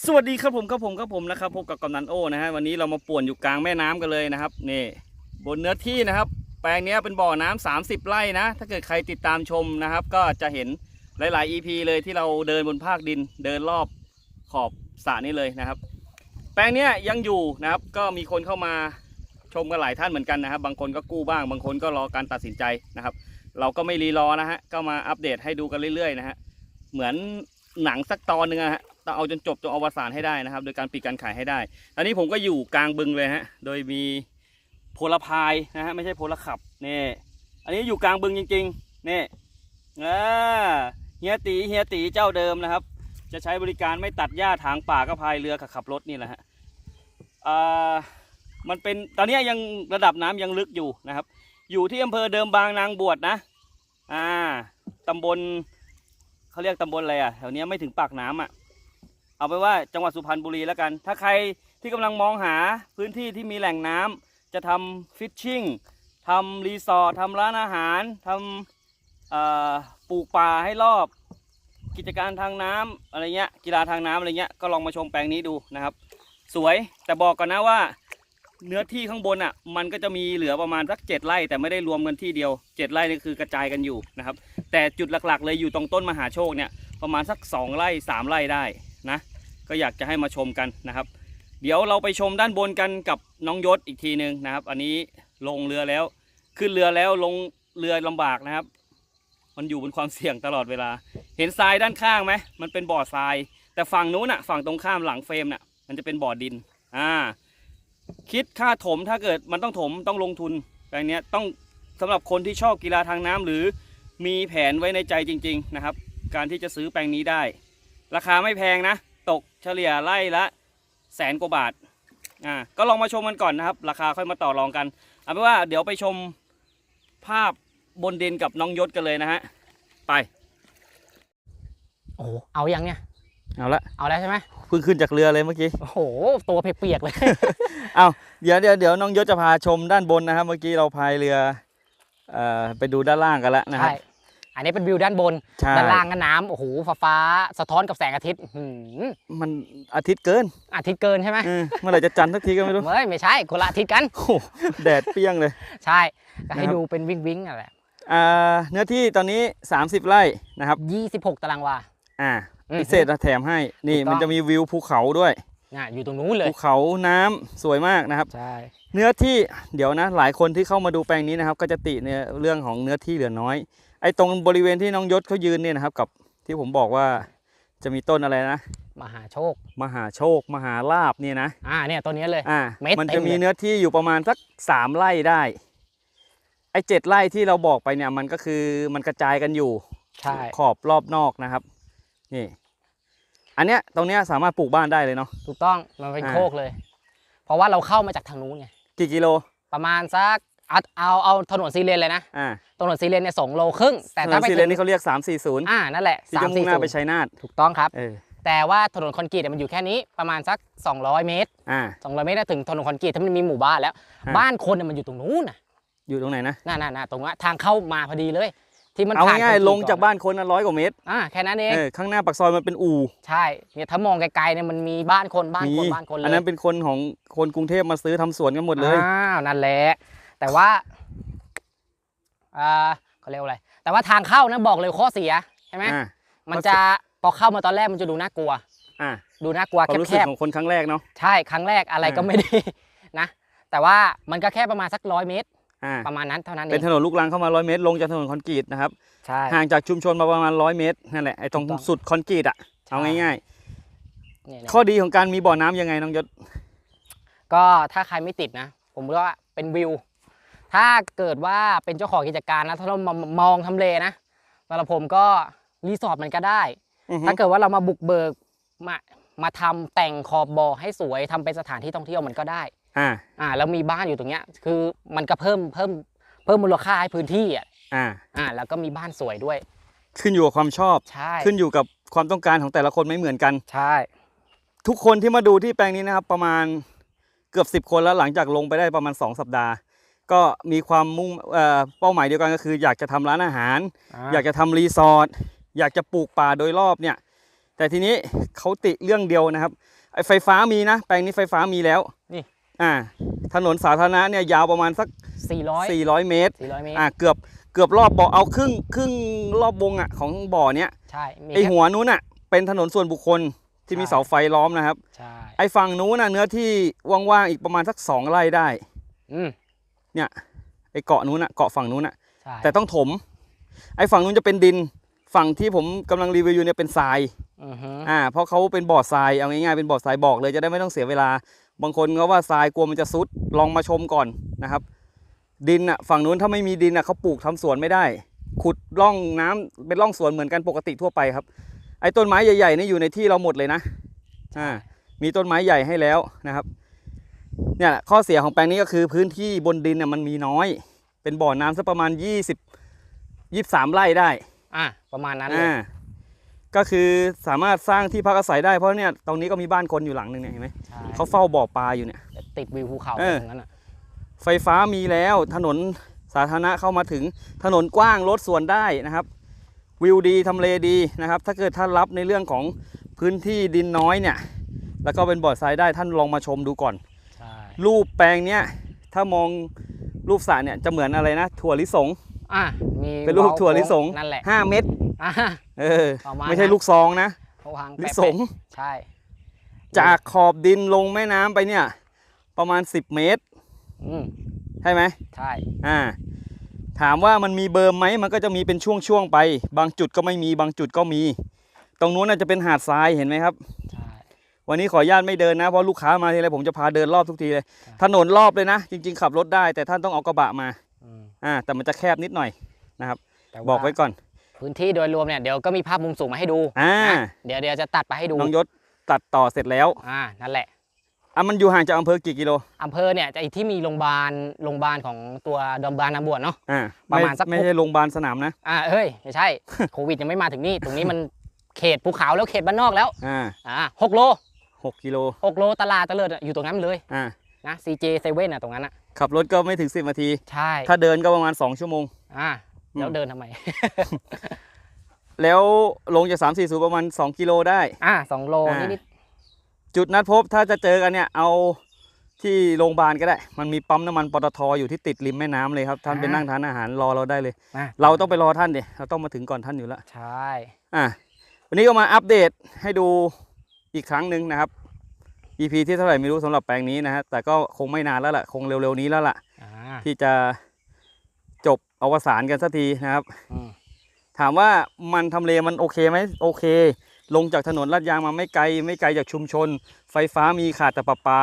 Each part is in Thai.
สวัสดีครับผมครับผมครับผมนะครับพบกับกำนันโอนะฮะวันนี้เรามาป่วนอยู่กลางแม่น้ำกันเลยนะครับนี่บนเนื้อที่นะครับ แปลงนี้เป็นบ่อน้ำ30 ไร่นะ ถ้าเกิดใครติดตามชมนะครับ ก็จะเห็นหลาย ๆ EP เลยที่เราเดินบนภาคดินเดินรอบขอบสระนี้เลยนะครับ แปลงนี้ยังอยู่นะครับ ก็มีคนเข้ามาชมกันหลายท่านเหมือนกันนะครับ บางคนก็กู้บ้าง บางคนก็รอการตัดสินใจนะครับ เราก็ไม่รีรอนะฮะก็มาอัปเดตให้ดูกันเรื่อย ๆ นะฮะเหมือนหนังสักตอนหนึ่งอะฮะ ต้องเอาจนจบจนอวสานให้ได้นะครับ โดยการปิดการขายให้ได้ ตอนนี้ผมก็อยู่กลางบึงเลยฮะ โดยมีโพลพายนะฮะไม่ใช่โพลขับนี่อันนี้อยู่กลางบึงจริงๆนี่อ่าเฮียตีเฮียตีเจ้าเดิมนะครับ จะใช้บริการไม่ตัดหญ้าถางป่าก็พายเรือกับขับรถนี่แหละฮะอ่ามันเป็นตอนนี้ยังระดับน้ำยังลึกอยู่นะครับ อยู่ที่อำเภอเดิมบางนางบวชนะอ่าตำบลเขาเรียกตำบลอะไรอะแถวนี้ไม่ถึงปากน้ำอะ เอาไปว่าจังหวัดสุพรรณบุรีแล้วกัน ถ้าใครที่กำลังมองหาพื้นที่ที่มีแหล่งน้ำจะทำฟิชชิ่งทำรีสอร์ททำร้านอาหารทำปลูกป่าให้รอบ กิจการทางน้ำอะไรเงี้ยกีฬาทางน้ำอะไรเงี้ยก็ลองมาชมแปลงนี้ดูนะครับ สวยแต่บอกก่อนนะว่าเนื้อที่ข้างบนอะมันก็จะมีเหลือประมาณสักเจ็ดไร่ แต่ไม่ได้รวมกันที่เดียวเจ็ดไร่นี่คือกระจายกันอยู่นะครับ แต่จุดหลักๆ เลยอยู่ตรงต้นมหาโชคเนี่ยประมาณสักสองไร่สามไร่ได้นะ ก็อยากจะให้มาชมกันนะครับ เดี๋ยวเราไปชมด้านบนกันกับน้องยศอีกทีหนึ่งนะครับ อันนี้ลงเรือแล้ว ขึ้นเรือแล้วลงเรือลำบากนะครับ มันอยู่บนความเสี่ยงตลอดเวลา เห็นทรายด้านข้างไหมมันเป็นบ่อทราย แต่ฝั่งนู้นน่ะฝั่งตรงข้ามหลังเฟรมน่ะ มันจะเป็นบ่อดินอ่าคิดค่าถมถ้าเกิดมันต้องถมต้องลงทุนแปลงเนี้ยต้องสำหรับคนที่ชอบกีฬาทางน้ำหรือมีแผนไว้ในใจจริง ๆ นะครับ การที่จะซื้อแปลงนี้ได้ ราคาไม่แพงนะ ตกเฉลี่ยไร่ละแสนกว่าบาทอ่าก็ลองมาชมกันก่อนนะครับ ราคาค่อยมาต่อรองกันเอาเป็นว่าเดี๋ยวไปชมภาพบนดินกับน้องยศกันเลยนะฮะไปโอ้โหเอายังเนี่ยเอาละเอาแล้วใช่ไหมเพิ่งขึ้นจากเรือเลยเมื่อกี้โอ้โห ตัวเปียกๆเลย เอาเดี๋ยวเดี๋ยวเดี๋ยวน้องยศจะพาชมด้านบนนะครับ เมื่อกี้เราพายเรือเอ่อไปดูด้านล่างกันแล้วนะครับใช่ อันนี้เป็นวิวด้านบน ใช่ ด้านล่างก็น้ำโอ้โหฟ้าฟ้าๆสะท้อนกับแสงอาทิตย์อื้อหือมันอาทิตย์เกินอาทิตย์เกินใช่ไหมเออเมื่อไหร่จะจันทร์สักทีก็ไม่รู้ เฮ้ยไม่ใช่คนละอาทิตย์กัน โอ้โหแดดเปรี้ยงเลย ใช่ก็ให้นะครับ ดูเป็นวิ่งวิ่งๆอะไรอ่าเนื้อที่ตอนนี้ 30 ไร่นะครับ ยี่สิบหกตารางวา อ่าอืมพิเศษนะแถมให้ นี่ถูกต้อง มันจะมีวิวภูเขาด้วย น่ะอยู่ตรงนู้นเลย ภูเขาน้ำสวยมากนะครับ ใช่ เนื้อที่เดี๋ยวนะหลายคนที่เข้ามาดูแปลงนี้นะครับ ก็จะติในเรื่องของเนื้อที่เหลือน้อย ไอ้ตรงบริเวณที่น้องยศเขายืนเนี่ยนะครับกับที่ผมบอกว่าจะมีต้นอะไรนะ มหาโชค มหาโชค มหาลาบเนี่ยนะ อ่าเนี่ยตัวนี้เลยอ่าเม็ดมันเต็จะมมีเลยเนื้อที่อยู่ประมาณสักสามไร่ได้ ไอ้เจ็ดไร่ที่เราบอกไปเนี่ยมันก็คือมันกระจายกันอยู่ใช่ขอบรอบนอกนะครับ นี่ อันเนี้ยตรงเนี้ยสามารถปลูกบ้านได้เลยเนาะถูกต้องมันเป็นอ่าโคกเลย เพราะว่าเราเข้ามาจากทางนู้นไงกี่กิโล ประมาณสัก เอาเอาเอาถนนซีเลนเลยนะ อ่าถนนซีเลนเนี่ยสองโลครึ่ง แต่ถนถ้านไปซีเลนนี่เขาเรียก 340อ่านั่นแหละที่สาจะมมุ่สี่งหน้าศูไปนย์ชัยนาทถูกต้องครับ เออแต่ว่าถนนคอนกรีตเนี่ยมันอยู่แค่นี้ประมาณสัก 200 เมตร อ่า 200 เมตรถึงถนนคอนกรีตถ้ามันมีหมู่บ้านแล้ว อ่า บ้านคนเนี่ยมันอยู่ตรงนู้นน่ะอยู่ตรงไหนนะ น่าน่าน่าตรงนั้นทางเข้ามาพอดีเลย ที่มันเอาผ่นง่ายคอนกรีตๆลงจากอนบ้านคนนะร้อยกว่าเมตรอ่าแค่นั้นเองเออข้างหน้าปากซอยมันเป็นอู่ใช่เนี่ยถ้ามองไกลๆเนี่ยมันมีบ้านคนบ้านมีคนบ้านคนเลยอันนั้นเป็นคนของคนกรุงเทพมาซื้อทำสวนกันหมดเลย อ้าวนั่นแหละ แต่ว่าอ่าเขาเรียกว่าอะไร แต่ว่าทางเข้านะบอกเลยข้อเสียใช่ไหมอ่ามันจะพอเข้ามาตอนแรกมันจะดูน่ากลัว อ่าดูน่ากลัวความรู้แคสึกบของคนครั้งแรกเนาะ ๆใช่ครั้งแรกอะไรก็อ่า ไม่ดีนะ แต่ว่ามันก็แค่ประมาณสักร้อยเมตร อ่าประมาณนั้นเท่านั้นเอเป็นงถนนลูกรังเข้ามาร้อยเมตร ลงจากถนนคอนกรีตนะครับ ใช่ ห่างจากชุมชนมาประมาณร้อยเมตรนั่นแหละไอ้ตรงถูกต้อง สุดคอนกรีตอะเอาง่ายเนี่ยๆเนี่ยข้อดีของการมีบ่อน้ำยังไงน้องยศ ก็ถ้าใครไม่ติดนะ ผมว่าเป็นวิว ถ้าเกิดว่าเป็นเจ้าของกิจการนะถ้าเรามามองทำเลนะสำหรับผมก็รีสอร์ทมันก็ได้อือฮึถ้าเกิดว่าเรามาบุกเบิกมามาทำแต่งขอบบ่อให้สวยทำเป็นสถานที่ท่องเที่ยวมันก็ได้อ่าอ่าแล้วมีบ้านอยู่ตรงเนี้ย คือมันก็เพิ่มเพิ่มเพิ่มมูลค่าให้พื้นที่อะอ่าอ่าแล้วก็มีบ้านสวยด้วย ขึ้นอยู่กับความชอบใช่ขึ้นอยู่กับความต้องการของแต่ละคนไม่เหมือนกันใช่ ทุกคนที่มาดูที่แปลงนี้นะครับ ประมาณเกือบ10คนแล้วหลังจากลงไปได้ประมาณ2สัปดาห์ ก็มีความมุ่งเอ่อเป้าหมายเดียวกันก็คือ อยากจะทำร้านอาหาร อยากจะทำรีสอร์ทอยากจะปลูกป่าโดยรอบเนี่ย แต่แต่ทีนี้เขาติเรื่องเดียวนะครับไอ้ไฟฟ้ามีนะแปลงนี้ไฟฟ้ามีแล้วนี่ อ่า ถนนสาธารณะเนี่ยยาวประมาณสัก400 400 เมตร400เมตรอ่าเกือบเกือบรอบบ่อเอาครึ่งครึ่งรอบวงอะของบ่อเนี้ยใช่มีไอแค่หัวนู้นอะเป็นถนนส่วนบุคคลที่มีใช่เสาไฟล้อมนะครับ ใช่ไอฝั่งนู้นน่ะเนื้อที่ว่างๆอีกประมาณสักสองไร่ได้ อืม เนี่ยไอเกาะนู้นอะเกาะฝั่งนู้นอะใช่แต่ต้องถม ไอฝั่งนู้นจะเป็นดิน ฝั่งที่ผมกำลังรีวิวอยู่เนี่ยเป็นทราย อือฮึอ่า เพราะเขาเป็นบ่อทราย เอาง่ายๆ เป็นบ่อทรายบอกเลยจะได้ไม่ต้องเสียเวลา บางคนเขาว่าทรายกลัวมันจะซุด ลองมาชมก่อนนะครับ ดินอะ ฝั่งนู้นถ้าไม่มีดินอะเขาปลูกทำสวนไม่ได้ ขุดร่องน้ำเป็นร่องสวนเหมือนกันปกติทั่วไปครับ ไอ้ต้นไม้ใหญ่ๆนี่อยู่ในที่เราหมดเลยนะ อ่า มีต้นไม้ใหญ่ให้แล้วนะครับ เนี่ยแหละข้อเสียของแปลงนี้ก็คือพื้นที่บนดินเนี่ยมันมีน้อย เป็นบ่อน้ำสักประมาณ 20 23 ไร่ได้อะประมาณนั้นเลยอ่าก็คือสามารถสร้างที่พักอาศัยได้เพราะเนี่ยตรงนี้ก็มีบ้านคนอยู่หลังหนึ่งเนี่ยเห็นไหมใช่เขาเฝ้าบ่อปลาอยู่เนี่ย ติดวิวภูเขาเออ ตรงนั้นอะไฟฟ้ามีแล้วถนนสาธารณะเข้ามาถึงถนนกว้างรถสวนได้นะครับ วิวดีทำเลดีนะครับ ถ้าเกิดท่านรับในเรื่องของพื้นที่ดินน้อยเนี่ย แล้วก็เป็นบ่อทรายได้ท่านลองมาชมดูก่อนใช่ รูปแปลงเนี้ยถ้ามองรูปสระเนี่ยจะเหมือนอะไรนะถั่วลิสงอะมีเป็นรูปถั่วลิสงนั่นแหละ5เม็ดอะเออประมาณไม่ใช่นั้นลูกซองนะเขาวางลิแปะๆสงใช่ จากขอบดินลงแม่น้ำไปเนี่ย ประมาณ10เมตรอืมใช่ไหมใช่อ่าถามว่ามันมีเบิร์มไหมมันก็จะมีเป็นช่วงๆไป บางจุดก็ไม่มีบางจุดก็มี ตรงนู้นน่าจะเป็นหาดทรายเห็นไหมครับใช่ วันนี้ขออนุญาตไม่เดินนะเพราะลูกค้ามาทีไรผมจะพาเดินรอบทุกทีเลย ถนนรอบเลยนะ จริง ๆ ขับรถได้ แต่ท่านต้องเอากระบะมาอืมอ่าแต่มันจะแคบนิดหน่อยนะครับ แต่าบอกไว้ก่อนพื้นที่โดยรวมเนี่ยเดี๋ยวก็มีภาพมุมสูงมาให้ดูอ่านะเดี๋ยวเดี๋ยวจะตัดไปให้ดูน้องยศตัดต่อเสร็จแล้วอ่านั่นแหละอะมันอยู่ห่างจากอำเภอกี่กิโลอำเภอเนี่ยจะไอที่มีโรงพยาบาลโรงพยาบาลของตัวดอมบาลนาบวชเนาะ อ่าประมาณสัก ไม่ใช่โรงพยาบาลสนามนะอ่าเฮ้ยไม่ใช่ โควิดยังไม่มาถึงนี่ ตรงนี้มันเขตภูเขาแล้วเขตบ้านนอกแล้วอ่าอ่าหกโล หกกิโลหกโลตลาดตะเลิดอะอยู่ตรงนั้นเลยอ่านะ CJ 7 อะตรงนั้นอะขับรถก็ไม่ถึง 10นาที ใช่ ถ้าเดินก็ประมาณ 2 ชั่วโมงอ่าแล้วอืมเดินทำไม แล้วลงจาก3 4 0 ประมาณ 2 กิโลได้ อ่าสองโลอ่านิดจุดนัดพบถ้าจะเจอกันเนี่ยเอาที่โรงพยาบาลก็ได้ มันมีปั๊มน้ำมันปตทอยู่ที่ติดริมแม่น้ำเลยครับ ท่านไปนั่งทานอาหารรอเราได้เลยๆอะเราต้องไปรอท่านเดี๋ยเราต้องมาถึงก่อนท่านอยู่แล้ว ใช่ อะวันนี้ก็มาอัปเดตให้ดู อีกครั้งหนึ่งนะครับ EP ที่เท่าไหร่ไม่รู้สำหรับแปลงนี้นะฮะแต่ก็คงไม่นานแล้วล่ะ คงเร็วๆนี้แล้วล่ะอ่าที่จะจบอวสานกันสักทีนะครับอืมถามว่ามันทำเลมันโอเคไหมโอเค ลงจากถนนลาดยางมาไม่ไกล ไม่ไกลจากชุมชน ไฟฟ้ามีขาดแต่ประปา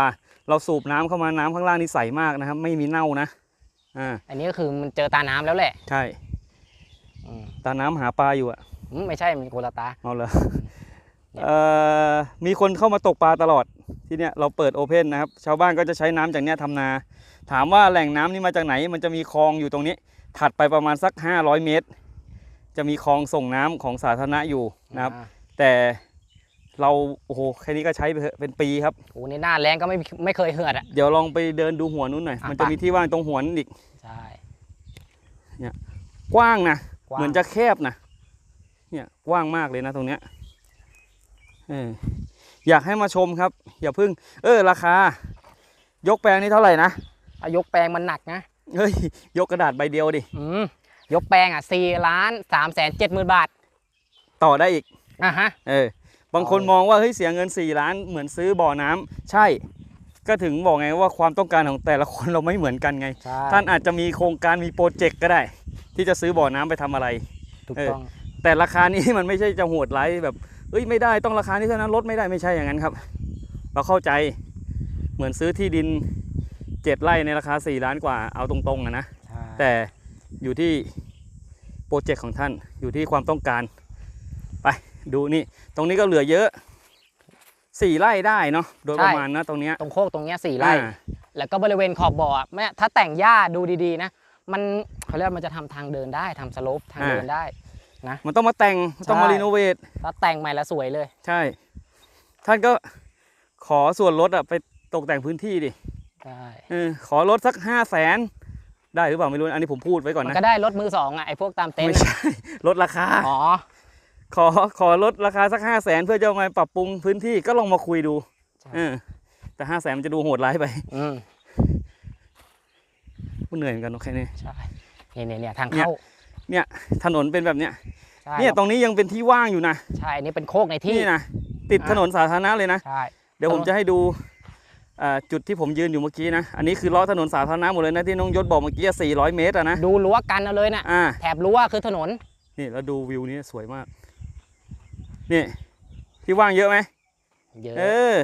เราสูบน้ำเข้ามาน้ำข้างล่างนี่ใสมากนะครับ ไม่มีเน่านะอ่าอันนี้ก็คือมันเจอตาน้ำแล้วแหละ ใช่อืมตาน้ำหาปลาอยู่อะอืมไม่ใช่มีโกลาตาเอาเลยเนี่ยเอ่อ มีคนเข้ามาตกปลาตลอดที่เนี้ยเราเปิดโอเพนนะครับ ชาวบ้านก็จะใช้น้ำจากเนี้ยทำนา ถามว่าแหล่งน้ำนี่มาจากไหน มันจะมีคลองอยู่ตรงนี้ ถัดไปประมาณสัก 500 เมตร จะมีคลองส่งน้ำของสาธารณะอยู่นะครับอ่าแต่เราโอ้โหแค่นี้ก็ใช้ไปเถอะเป็นปีครับโอ้ในหน้าแรงก็ไม่ไม่เคยเหือดอะเดี๋ยวลองไปเดินดูหัวนู้นหน่อยอะมันจะไปมีที่ว่างตรงหัวนั่นอีกใช่กว้างนะกว้างเหมือนจะแคบนะเนี่ยกว้างมากเลยนะตรงเนี้ย เอออยากให้มาชมครับ อย่าเพึ่ง เออ ราคา ยกแปลงนี้เท่าไหร่นะอายกแปลงมันหนักนะเฮ้ย ยกกระดาษใบเดียวดิอืมยกแปลงอะสี่ล้านสามแสนเจ็ดหมื่นบาท ต่อได้อีกอะฮะ เออบางคนเอาเลยมองว่าเฮ้ยเสียเงิน 4 ล้านเหมือนซื้อบ่อน้ำใช่ ก็ถึงบอกไงว่าความต้องการของแต่ละคนเราไม่เหมือนกันไงใช่ท่านอาจจะมีโครงการมีโปรเจกต์ก็ได้ ที่จะซื้อบ่อน้ำไปทำอะไรถูกเออต้องแต่ราคานี้มันไม่ใช่จะโหดร้ายแบบ เอ้ยไม่ได้ต้องราคานี้เท่านั้นลดไม่ได้ไม่ใช่อย่างนั้นครับ เราเข้าใจเหมือนซื้อที่ดินเจ็ดไร่ในราคา4ล้านกว่าเอาตรงๆอะนะใช่แต่อยู่ที่โปรเจกต์ของท่านอยู่ที่ความต้องการไปดูนี่ตรงนี้ก็เหลือเยอะสี่ไร่ได้เนาะโดยประมาณนะตรงเนี้ยตรงโคกตรงเนี้ยสี่ไร่อ่าแล้วก็บริเวณขอบบ่ออะแม่ถ้าแต่งหญ้าดูดีๆนะ มันเขาเรียกว่ามันจะทำทางเดินได้ทำสโลปทางเดินได้ มันต้องมาแต่งต้องมาใช่รีโนเวทถ้าแต่งใหม่แล้วสวยเลย ใช่ ท่านก็ขอส่วนลดอะไปตกแต่งพื้นที่ดิได้เออขอลดสักห้าแสนได้หรือเปล่าไม่รู้นะอันนี้ผมพูดไว้ก่อนมันนะก็ได้รถมือสองอะไอ้พวกตามเต็นไม่ท์ใช่ลดราคาอ๋อขอขอลดราคาสักห้าแสนเพื่อจะเอามาปรับปรุงพื้นที่ก็ลองมาคุยดูใช่เออแต่ห้าแสนมันจะดูโหดร้ายไป อืมมันเหนื่อยเหมือนกันโอเคนี่ใช่เนี่ยเนี่ยเนี่ยทางเนี่ย เข้าถนนเป็นแบบเนี้ยใช่เนี่ยตรงนี้ยังเป็นที่ว่างอยู่นะใช่อันนี่เป็นโคกในที่นี่นะติดอะถนนสาธารณะเลยนะ ใช่ เดี๋ยวผมถนนจะให้ดูอ่าจุดที่ผมยืนอยู่เมื่อกี้นะ อันนี้คือล้อถนนสาธารณะหมดเลยนะที่น้องยศบอกเมื่อกี้400 เมตรอะนะ ดูรั้วกันเอาเลยนะอ่า แถบรั้วคือถนนนี่แล้วดูวิวนี้สวยมาก นี่ที่ว่างเยอะไหมเยอะ เออ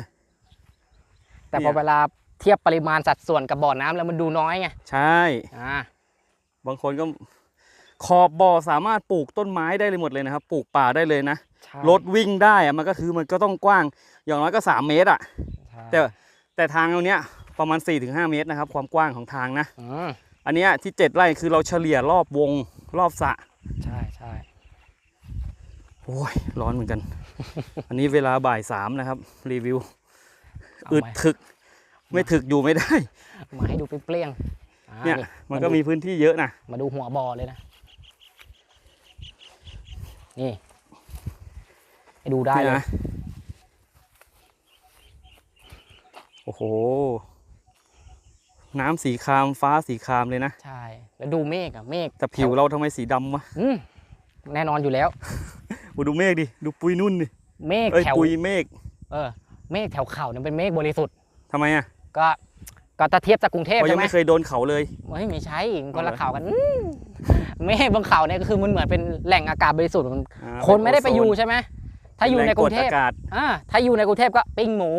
แต่พเนี่อย เวลาเทียบปริมาณสัดส่วนกับบ่อน้ำแล้วมันดูน้อยไงใช่ อ่า บางคนก็ ขอบบ่อสามารถปลูกต้นไม้ได้เลยหมดเลยนะครับ ปลูกป่าได้เลยนะใช่รถวิ่งได้อะมันก็คือมันก็ต้องกว้างอย่างน้อยก็ 3 เมตรอะใช่แต่แต่ทางตรงเนี้ยประมาณ 4-5 เมตรนะครับ ความกว้างของทางนะอืมอันเนี้ยที่ 7 ไร่คือเราเฉลี่ยรอบวงรอบสระใช่ใช่โอ้ยร้อนเหมือนกัน อันนี้เวลาบ่ายสามนะครับ รีวิวเอาอึดมาถึก ไม่ถึกอยู่ไม่ได้ มาให้ดูเปรี้ยงๆอ่าเนี่ยมันก็าดูมีพื้นที่เยอะนะมาดูหัวบ่อเลยนะ นี่ให้ดูได้นี่เลยนะโอ้โห น้ำสีครามฟ้าสีครามเลยนะ ใช่ แล้วดูเมฆอะเมฆแต่ผิวเราทำไมสีดำวะอืมแน่นอนอยู่แล้วโอ้ดูเมฆดิ ดูปุยนุ่นดิ เมฆเอ้ยแถวปุยเมฆเออ เมฆแถวเขาเนี่ยเป็นเมฆบริสุทธิ์ทำไมอะก็ก็ถ้าเทียบจากกรุงเทพเพราะยัใช่งไหมไม่เคยโดนเขาเลยไม่ไม่ใช่คนละเอาเหรอเขากัน อืมเมฆบนเขาเนี่ยก็คือมันเหมือนเป็นแหล่งอากาศบริสุทธิ์มันอ่าคนไม่ได้ไปโซอยู่ใช่ไหมถ้าอยู่ในกรุงเทพแกดอากาศ อ่าถ้าอยู่ในกรุงเทพก็ปิ้งหมู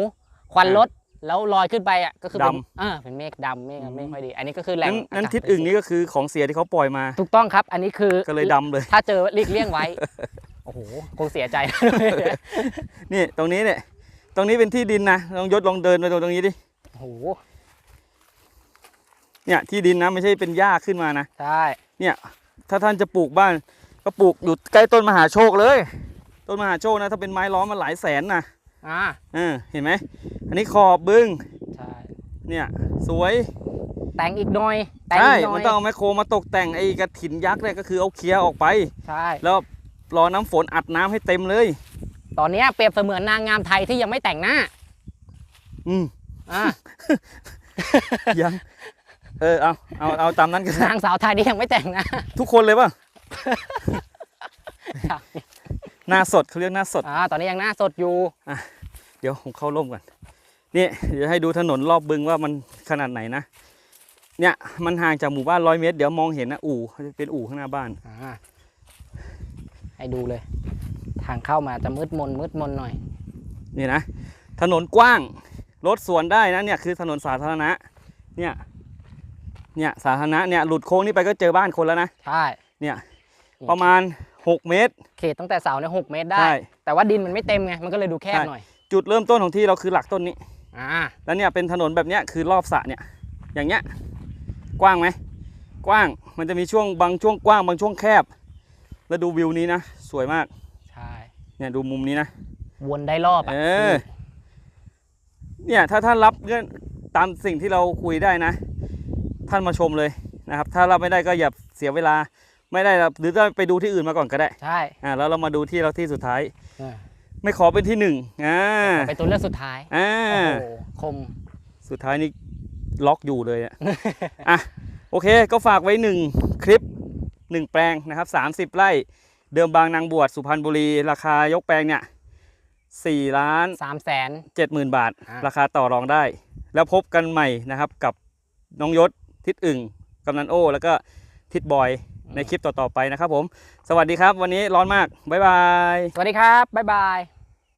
ควันอ่ารถแล้วลอยขึ้นไปอะก็คือเป็นดำอ่าเป็นเมฆดำเมฆอืม ไม่ค่อยดี อันนี้ก็คือแหล่งนั้นนั้นากาศทิศอึ่งนี่ก็คือของเสียที่เขาปล่อยมา ถูกต้องครับ อันนี้คือก็เลยดำเลย ถ้าเจอหลีกเลี่ยงไว้ โอ้โหคงเสียใจ นี่ตรงนี้เนี่ย ตรงนี้เป็นที่ดินนะลองยศลองเดินไปตรงนี้ดิ โอ้โหเนี่ยที่ดินนะไม่ใช่เป็นหญ้าขึ้นมานะ ใช่ ถ้าท่านจะปลูกบ้าน ก็ปลูกอยู่ใกล้ต้นมหาโชคเลย ต้นมหาโชคนะ ถ้าเป็นไม้ล้อมมันหลายแสนนะอ่าเออเห็นไหม อันนี้ขอบบึ้งใช่เนี่ยสวยแต่งอีกหน่อยแต่งใช่อีกหน่มัอนยต้องเอาแมคโครมาตกแต่งไอ้กระถินยักษ์เนี่ยก็คือเอาเคลียร์ออกไป ใช่ แล้วรอน้ำฝนอัดน้ำให้เต็มเลย ตอนเนี้ยเปรียบเสมือนนางงามไทยที่ยังไม่แต่งหน้าอืมอ่า ยัง เออเอาเอาเอาตามนั้นกันนางสาวไทยที่ยังไม่แต่งหน้าทุกคนเลยป่ะหน้าสดเขาเรียกหน้าสดอ่าตอนนี้ยังหน้าสดอยู่เดี๋ยวผมเข้าร่มก่อนนี่เดี๋ยวให้ดูถนนรอบบึงว่ามันขนาดไหนนะเนี่ยมันห่างจากหมู่บ้านร้อยเมตร เดี๋ยวมองเห็นนะอู่เป็นอู่ข้างหน้าบ้านอ่าให้ดูเลย ทางเข้ามาจะมืดมนมืดมนหน่อยนี่นะถนนกว้างรถสวนได้นะเนี่ยคือถนนสาธารณะเนี่ย เนี่ยสาธารณะเนี่ยหลุดโค้งนี่ไปก็เจอบ้านคนแล้วนะ ใช่เนี่ยนี่ประมาณ 6 เมตร เขตตั้งแต่เสาเนี่ยหกเมตรได้ ใช่ แต่ว่าดินมันไม่เต็มไง มันก็เลยดูแคบใช่หน่อย จุดเริ่มต้นของที่เราคือหลักต้นนี้ อ่า แล้วเนี่ยเป็นถนนแบบเนี้ยคือรอบสระเนี่ย อย่างเงี้ยกว้างไหมกว้างมันจะมีช่วงบางช่วงกว้างบางช่วงแคบ แล้วดูวิวนี้นะสวยมากใช่ เนี่ยดูมุมนี้นะ วนได้รอบอะเออเนี่ยถ้าท่านรับเงื่อนตามสิ่งที่เราคุยได้นะ ท่านมาชมเลยนะครับ ถ้ารับไม่ได้ก็อย่าเสียเวลาไม่ได้หรือจะไปดูที่อื่นมาก่อนก็ได้ใช่อ่าแล้วเรามาดูที่เราที่สุดท้ายอ่าไม่ขอเป็นที่หนึ่งอ่าเป็นตัวเลือกสุดท้ายอ่าโอ้โหคมสุดท้ายนี่ล็อกอยู่เลยอะอะโอเคก็ฝากไว้หนึ่งคลิปหนึ่งแปลงนะครับ30ไร่เดิมบางนางบวชสุพรรณบุรี ราคายกแปลงเนี่ยสี่ล้านสามแสนเจ็ดหมื่นบาทอะราคาต่อรองได้ แล้วพบกันใหม่นะครับกับน้องยศ ทิศอึ่งกำนันโอแล้วก็ทิศบอยในคลิปต่อๆไปนะครับผม สวัสดีครับ วันนี้ร้อนมาก บ๊ายบาย สวัสดีครับ บ๊ายบาย